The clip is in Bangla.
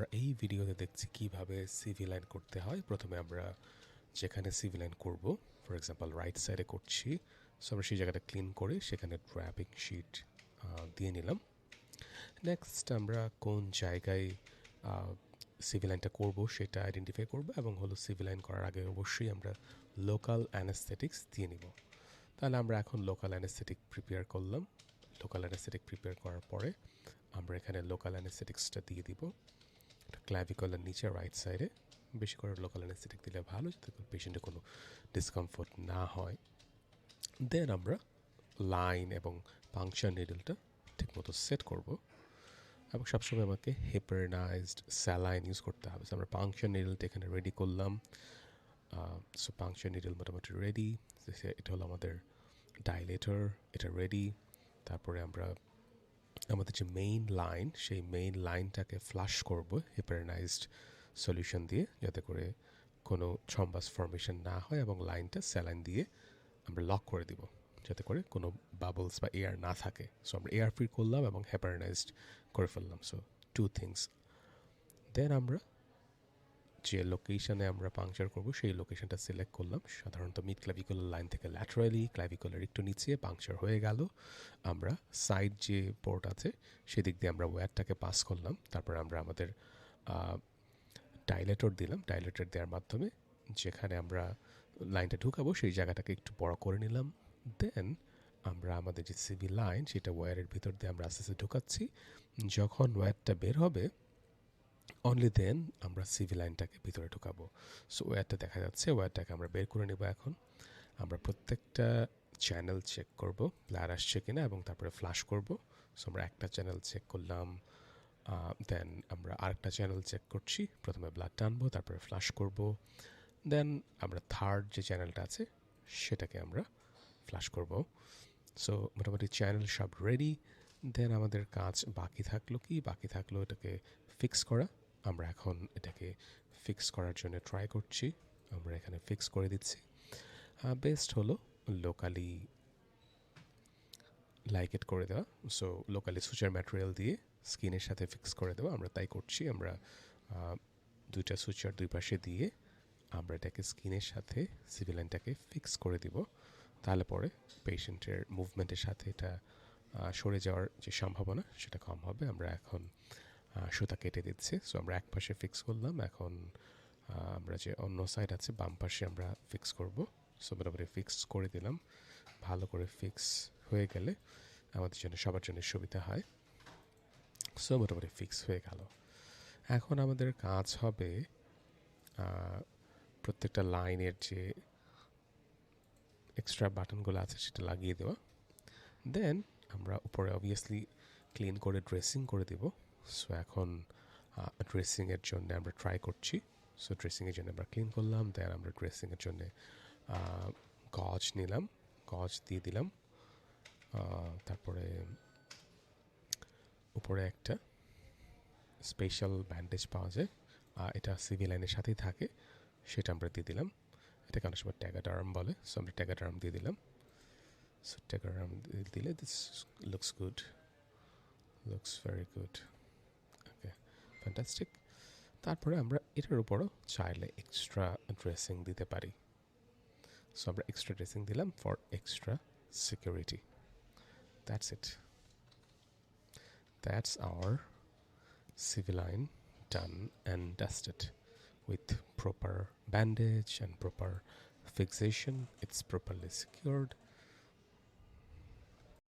আমরা এই ভিডিওতে দেখছি কীভাবে সিভি লাইন করতে হয়। প্রথমে আমরা যেখানে সিভি লাইন করব ফর এক্সাম্পল রাইট সাইডে করছি। সো আমরা সেই জায়গাটা ক্লিন করে সেখানে ড্র্যাপিং শিট দিয়ে নিলাম। নেক্সট আমরা কোন জায়গায় সিভিল লাইনটা করব সেটা আইডেন্টিফাই করব এবং হলো সিভিল লাইন করার আগে অবশ্যই আমরা লোকাল অ্যানাস্থেটিক্স দিয়ে নিব। তাহলে আমরা এখন লোকাল অ্যানাস্থেটিক প্রিপেয়ার করলাম। লোকাল অ্যানাস্থেটিক প্রিপেয়ার করার পরে আমরা এখানে লোকাল অ্যানাস্থেটিক্সটা দিয়ে দিব। ক্ল্যাভিকলের নিচে রাইট সাইডে বেশি করে লোকাল অ্যানাস্থেটিক দিলে ভালো, যাতে পেশেন্টের কোনো ডিসকমফোর্ট না হয়। দেন আমরা লাইন এবং পাংচার নিডলটা ঠিকমতো সেট করব এবং সবসময় আমাকে হেপারনাইজড স্যালাইন ইউজ করতে হবে। আমরা পাংচার নিডলটা এখানে রেডি করলাম। সো পাংচার নিডল মোটামুটি রেডি এটা হলো আমাদের ডাইলেটর এটা রেডি তারপরে আমরা আমাদের যে মেইন লাইন সেই মেইন লাইনটাকে ফ্লাশ করব হেপারেনাইজড সলিউশন দিয়ে, যাতে করে কোনো থ্রম্বাস ফর্মেশন না হয় এবং লাইনটা স্যালাইন দিয়ে আমরা লক করে দিব, যাতে করে কোনো বাবলস বা এয়ার না থাকে। সো আমরা এয়ার ফ্রি করলাম এবং হেপারেনাইজড করে ফেললাম। সো টু থিংস দেন আমরা যে লোকেশনে আমরা পাংচার করব, সেই লোকেশনটা সিলেক্ট করলাম। সাধারণত মিড ক্লাভিকুলার লাইন থেকে ল্যাটারালি ক্লাভিকুলার একটু নিচে পাংচার হয়ে গেল। আমরা সাইড যে পোর্ট আছে, সেদিক দিয়ে আমরা ওয়্যারটাকে পাস করলাম। তারপর আমরা আমাদের ডাইলেটর দিলাম। ডাইলেটর দেওয়ার মাধ্যমে যেখানে আমরা লাইনটা ঢুকাবো, সেই জায়গাটাকে একটু বড় করে নিলাম। দেন আমরা আমাদের যে সিভি লাইন সেটা ওয়্যারের ভিতর দিয়ে আমরা আস্তে আস্তে ঢুকাচ্ছি। যখন ওয়্যারটা বের হবে অনলি দেন আমরা সিভি লাইনটাকে ভিতরে ঢুকাবো। সো ওয়্যারটা দেখা যাচ্ছে ওয়্যারটাকে আমরা বের করে নেব এখন। আমরা প্রত্যেকটা চ্যানেল চেক করব ব্লার আসছে কিনা এবং তারপরে ফ্লাশ করব। সো আমরা একটা চ্যানেল চেক করলাম দেন আমরা আরেকটা চ্যানেল চেক করছি। প্রথমে ব্লাড টানবো, তারপরে ফ্লাশ করব। দেন আমরা থার্ড যে চ্যানেলটা আছে, সেটাকে আমরা ফ্লাশ করব। সো মোটামুটি চ্যানেল সব রেডি দেন আমাদের কাজ বাকি থাকল কি? বাকি থাকল এটাকে ফিক্স করা। আমরা এখন এটাকে ফিক্স করার জন্য ট্রাই করছি। আমরা এখানে ফিক্স করে দিচ্ছি। বেস্ট হলো লোকালি লাইক ইট করে দেওয়া। সো লোকালি সুচার ম্যাটেরিয়াল দিয়ে স্কিনের সাথে ফিক্স করে দেওয়া। আমরা তাই করছি। আমরা দুইটা সুইচার দুই পাশে দিয়ে আমরা এটাকে স্কিনের সাথে সিভিলাইনটাকে ফিক্স করে দিব। তাহলে পরে পেশেন্টের মুভমেন্টের সাথে এটা সরে যাওয়ার যে সম্ভাবনা সেটা কম হবে। আমরা এখন সুতা কেটে দিচ্ছে। সো আমরা এক পাশে ফিক্স করলাম। এখন আমরা যে অন্য সাইড আছে, বাম পাশে আমরা ফিক্স করব। সো মোটামুটি ফিক্স করে দিলাম। ভালো করে ফিক্স হয়ে গেলে আমাদের জন্য, সবার জন্য সুবিধা হয়। সো মোটামুটি ফিক্স হয়ে গেল। এখন আমাদের কাজ হবে প্রত্যেকটা লাইনের যে এক্সট্রা বাটনগুলো আছে, সেটা লাগিয়ে দেওয়া। দেন আমরা উপরে অবভিয়াসলি ক্লিন করে ড্রেসিং করে দেব। সো এখন ড্রেসিংয়ের জন্য আমরা ট্রাই করছি। সো ড্রেসিংয়ের জন্য আমরা ক্লিন করলাম দেন আমরা ড্রেসিংয়ের জন্য গজ নিলাম গজ দিয়ে দিলাম। তারপরে উপরে একটা স্পেশাল ব্যান্ডেজ পাওয়া যায়। এটা সিভি লাইনের সাথেই থাকে, সেটা আমরা দিয়ে দিলাম। এটাকে অনেক সময় ট্যাগার বলে সো আমরা ট্যাগার দিয়ে দিলাম। সো ট্যাগার আর্ম দিলে this looks good looks very good fantastic তারপরে আমরা এটার উপরও চাইলে এক্সট্রা ড্রেসিং দিতে পারি সো আমরা এক্সট্রা ড্রেসিং দিলাম for extra security that's it that's our civiline done and dusted with proper bandage and proper fixation it's properly secured